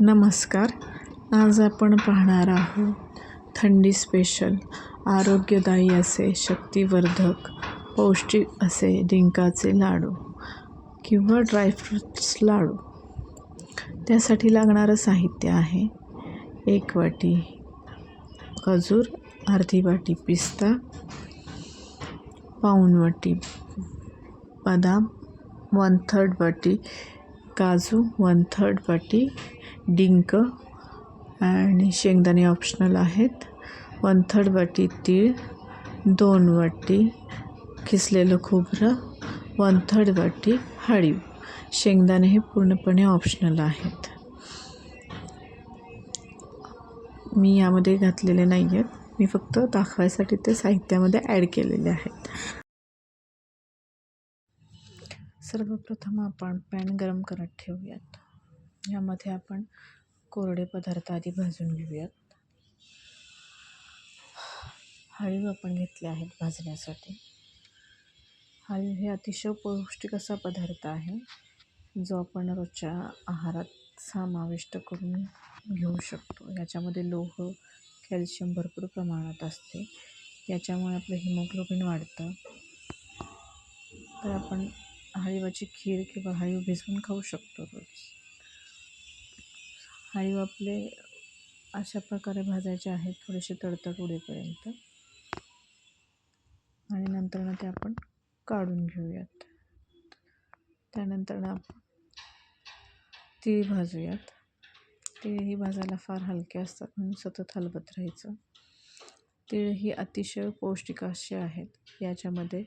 नमस्कार. आज आपण पाहणार आहोत थंडी स्पेशल आरोग्यदायी असे शक्तिवर्धक पौष्टिक असे डिंकाचे लाडू किंवा ड्रायफ्रूट्स लाडू. त्यासाठी लागणारं साहित्य आहे एक वाटी खजूर अर्धी वाटी पिस्ता पाऊण वाटी बदाम वन थर्ड वाटी काजू वन थर्ड वाटी डिंक आणि शेंगदाणे ऑप्शनल आहेत. वन थर्ड वाटी तीळ दोन वाटी किसलेलं खोबरं वन थर्ड वाटी हळीव. शेंगदाणे हे पूर्णपणे ऑप्शनल आहेत. मी यामध्ये घातलेले नाही आहेत मी फक्त दाखवायसाठी ते साहित्यामध्ये ॲड केलेले आहेत. सर्वप्रथम आपण पॅन गरम करत ठेवूयात. यामध्ये आपण कोरडे पदार्थ आधी भाजून घेऊयात. हळीव आपण घेतले आहेत भाजण्यासाठी. हळीव हे अतिशय पौष्टिक असा पदार्थ आहे जो आपण रोजच्या आहारात समाविष्ट करून घेऊ शकतो. याच्यामध्ये लोह कॅल्शियम भरपूर प्रमाणात असते. याच्यामुळे आपलं हिमोग्लोबिन वाढतं. तर आपण हळीवाची खीर किंवा हळीव भिजवून खाऊ शकतो रोज. हळीव आपले अशा प्रकारे भाजायचे आहेत थोडेसे तडतड उडेपर्यंत. आणि नंतर ते आपण काढून घेऊयात. त्यानंतर आपण तीळ भाजूयात. तीळ ही भाजायला फार हलके असतात म्हणून सतत हलवत राहायचं. तीळ ही अतिशय पौष्टिक असे आहेत. याच्यामध्ये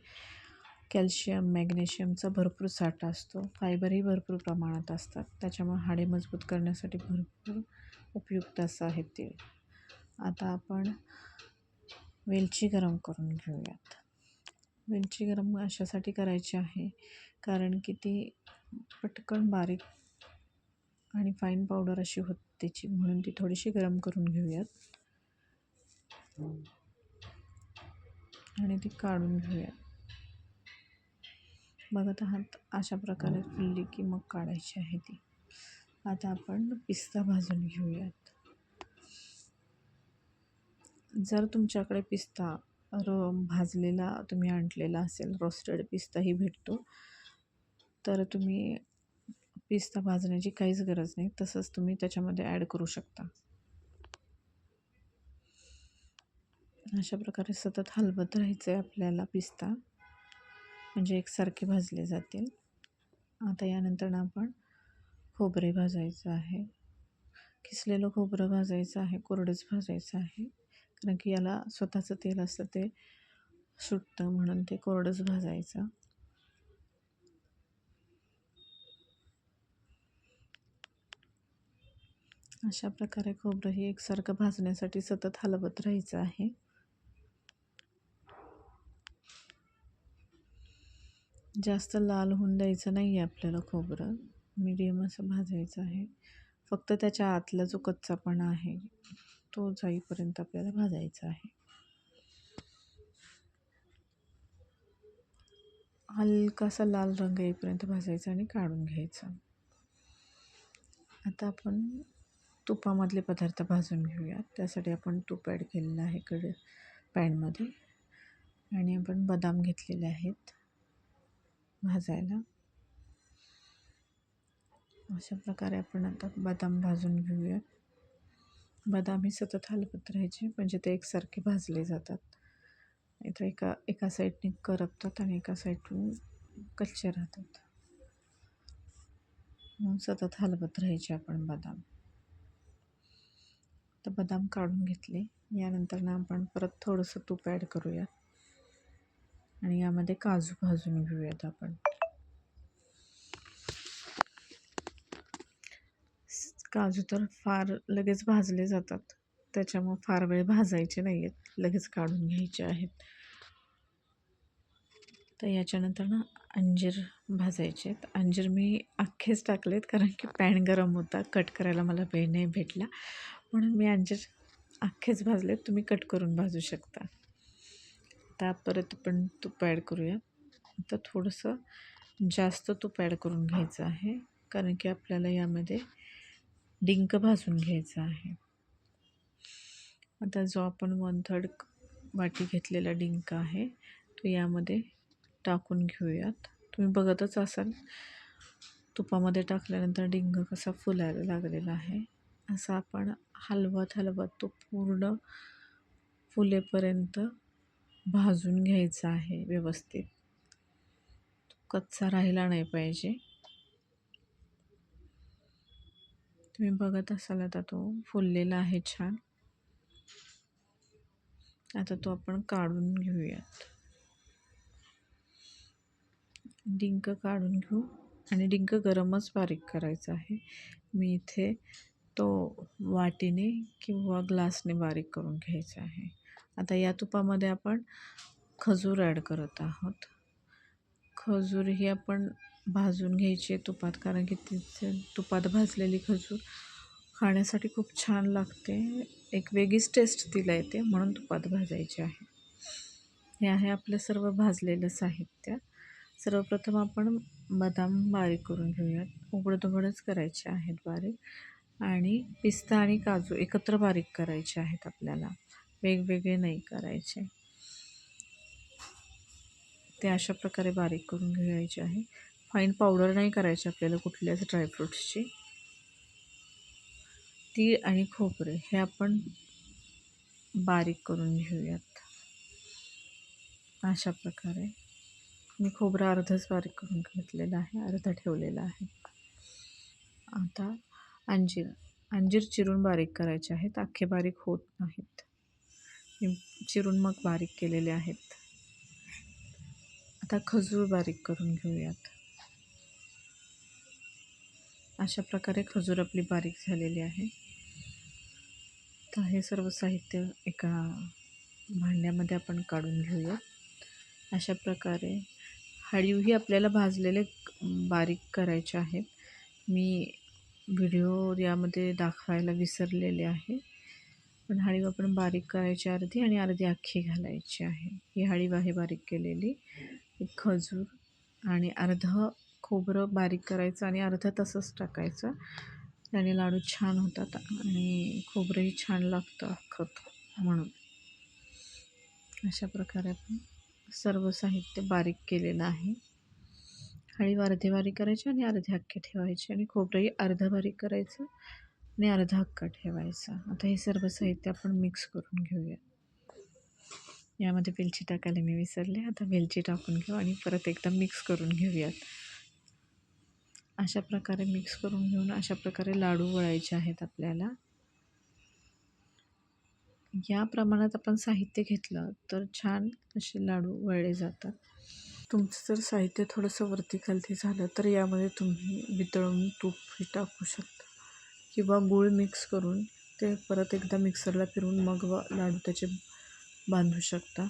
कॅल्शियम मॅग्नेशियमचा भरपूर साठा असतो. फायबरही भरपूर प्रमाणात असतात. त्याच्यामुळे हाडे मजबूत करण्यासाठी भरपूर उपयुक्त असं आहे तीळ आता आपण वेलची गरम करून घेऊयात. वेलची गरम अशासाठी करायची आहे कारण की ती पटकन बारीक आणि फाईन पावडर अशी होत त्याची. म्हणून ती थोडीशी गरम करून घेऊयात. आणि ती काढून घेऊयात. बघत आहात अशा प्रकारे फुलली की मग काढायची आहे ती. आता आपण पिस्ता भाजून घेऊयात. जर तुमच्याकडे पिस्ता र भाजलेला तुम्ही आणलेला असेल रोस्टेड पिस्ताही भेटतो. तर तुम्ही पिस्ता भाजण्याची काहीच गरज नाही तसंच तुम्ही त्याच्यामध्ये ॲड करू शकता. अशा प्रकारे सतत हलवत राहायचं आहे आपल्याला पिस्ता. म्हणजे एकसारखे भाजले जातील. आता यानंतर आपण खोबरे भाजायचं आहे. किसलेलं खोबरं भाजायचं आहे कोरडंच भाजायचं आहे. कारण की याला स्वतःचं तेल असतं ते सुटतं म्हणून ते कोरडंच भाजायचं. अशा प्रकारे खोबरंही एकसारखं भाजण्यासाठी सतत हलवत राहायचं आहे. जास्त लाल होऊन द्यायचं नाही आहे आपल्याला खोबरं. मीडियम असं भाजायचं आहे. फक्त त्याच्या आतला जो कच्चापणा आहे तो जाईपर्यंत आपल्याला भाजायचा आहे. हलकासा लाल रंग येईपर्यंत भाजायचा आणि काढून घ्यायचा. आता आपण तुपामधले पदार्थ भाजून घेऊयात. त्यासाठी आपण तूप ॲड केलेलं आहे कड पॅनमध्ये. आणि आपण बदाम घेतलेले आहेत. भाजायला. अशा प्रकारे आपण आता बदाम भाजून घेऊयात बदाम हे सतत हलवत राहायचे म्हणजे ते एकसारखे भाजले जातात. नाहीतर एका एका साईडने करपतात आणि एका साईडून कच्चे राहतात. म्हणून सतत हलवत राहायचे आपण बदाम. तर बदाम काढून घेतले. यानंतर ना आपण परत थोडंसं तूप ॲड करूया आणि यामध्ये काजू भाजून घेऊयात आपण. काजू तर फार लगेच भाजले जातात. त्याच्यामुळे फार वेळ भाजायचे नाही आहेत लगेच काढून घ्यायचे आहेत. तर याच्यानंतर ना अंजीर भाजायचे आहेत. अंजीर मी अख्खेच टाकलेत कारण की पॅन गरम होता. कट करायला मला वेळ नाही भेटला. म्हणून मी अंजीर अख्खेच भाजले तुम्ही कट करून भाजू शकता. आता परत आपण तूप ॲड करूया. आता थोडंसं जास्त तूप ॲड करून घ्यायचं आहे. कारण की आपल्याला यामध्ये डिंक भाजून घ्यायचं आहे. आता जो आपण वन थर्ड वाटी घेतलेला डिंक आहे तो यामध्ये टाकून घेऊयात. तुम्ही बघतच असाल तुपामध्ये टाकल्यानंतर डिंक कसा फुलायला लागलेला आहे. असं आपण हलवत हलवत तो पूर्ण फुलेपर्यंत भाजून घ्यायचा आहे व्यवस्थित. कच्चा राहिला नाही पाहिजे. तुम्ही बघत असाल आता तो फुललेला आहे छान. आता तो आपण काढून घेऊयात. डिंक काढून घेऊ आणि डिंक गरमच बारीक करायचं आहे. मी इथे तो वाटीने किंवा ग्लासने बारीक करून घ्यायचा आहे. आता या तुपामध्ये आपण खजूर ॲड करत आहोत. खजूर ही आपण भाजून घ्यायची आहे तुपात कारण की तिथे तुपात भाजलेली खजूर खाण्यासाठी खूप छान लागते. एक वेगळीच टेस्ट तिला येते म्हणून तुपात भाजायची आहे. हे आहे आपलं सर्व भाजलेलं साहित्य. सर्वप्रथम आपण बदाम बारीक करून घेऊयात. उघडत उघडच करायचे आहेत बारीक. आणि पिस्ता आणि काजू एकत्र बारीक करायचे आहेत आपल्याला. वेगवेगळे नाही करायचे. ते अशा प्रकारे बारीक करून घ्यायचे आहे. फाईन पावडर नाही करायची आपल्याला कुठल्याच ड्रायफ्रूट्सची तीळ आणि खोबरे हे आपण बारीक करून घेऊयात. अशा प्रकारे. मी खोबरं अर्धच बारीक करून घेतलेलं आहे अर्धा ठेवलेला आहे. आता अंजीर अंजीर चिरून बारीक करायचे आहेत अख्खे बारीक होत नाहीत. चिरून मग बारीक केलेले आहेत. आता खजूर बारीक करून घेऊयात. अशा प्रकारे खजूर आपली बारीक झालेली आहे. तर हे सर्व साहित्य एका भांड्यामध्ये आपण काढून घेऊया. अशा प्रकारे हळीवही आपल्याला भाजलेले बारीक करायचे आहेत. मी व्हिडिओ यामध्ये दाखवायला विसरलेले आहे. पण हळीव आपण बारीक करायची अर्धी आणि अर्धी अख्खी घालायची आहे. ही हळीव आहे बारीक केलेली एक खजूर आणि अर्धं खोबरं बारीक करायचं आणि अर्धं तसंच टाकायचं. त्याने लाडू छान होतात आणि खोबरंही छान लागतं खत म्हणून. अशा प्रकारे आपण सर्व साहित्य बारीक केलेलं आहे. हळीव अर्धे बारीक करायचे आणि अर्धे अख्खे ठेवायचे आणि खोबरंही अर्धं बारीक करायचं. आणि अर्धा हक्का ठेवायचा. आता हे सर्व साहित्य आपण मिक्स करून घेऊया. यामध्ये वेलची टाकायला मी विसरले. आता वेलची टाकून घेऊ आणि परत एकदा मिक्स करून घेऊयात. अशा प्रकारे मिक्स करून घेऊन अशा प्रकारे लाडू वळायचे आहेत आपल्याला. या प्रमाणात आपण साहित्य घेतलं तर छान असे लाडू वळले जातात. तुमचं जर साहित्य थोडंसं वरती खालती झालं तर यामध्ये तुम्ही वितळून तूप टाकू शकता. किंवा गूळ मिक्स करून ते परत एकदा मिक्सरला फिरून मग व लाडू त्याचे बांधू शकता.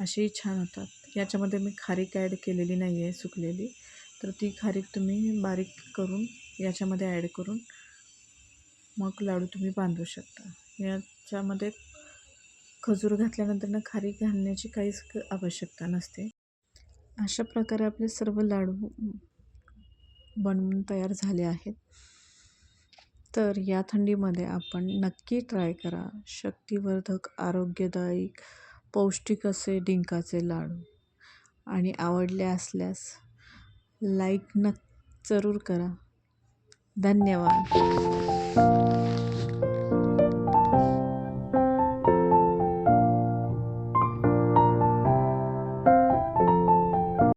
असेही छान होतात. याच्यामध्ये मी खारीक ॲड केलेली नाही आहे सुकलेली. तर ती खारीक तुम्ही बारीक करून याच्यामध्ये ॲड करून मग लाडू तुम्ही बांधू शकता. याच्यामध्ये खजूर घातल्यानंतर ना खारीक घालण्याची काहीच आवश्यकता नसते. अशा प्रकारे आपले सर्व लाडू बनवून तयार झाले आहेत. तर या थंडीमध्ये आपण नक्की ट्राय करा शक्तिवर्धक आरोग्यदायी पौष्टिक असे डिंकाचे लाडू. आणि आवडले असल्यास लाईक न जरूर करा. धन्यवाद.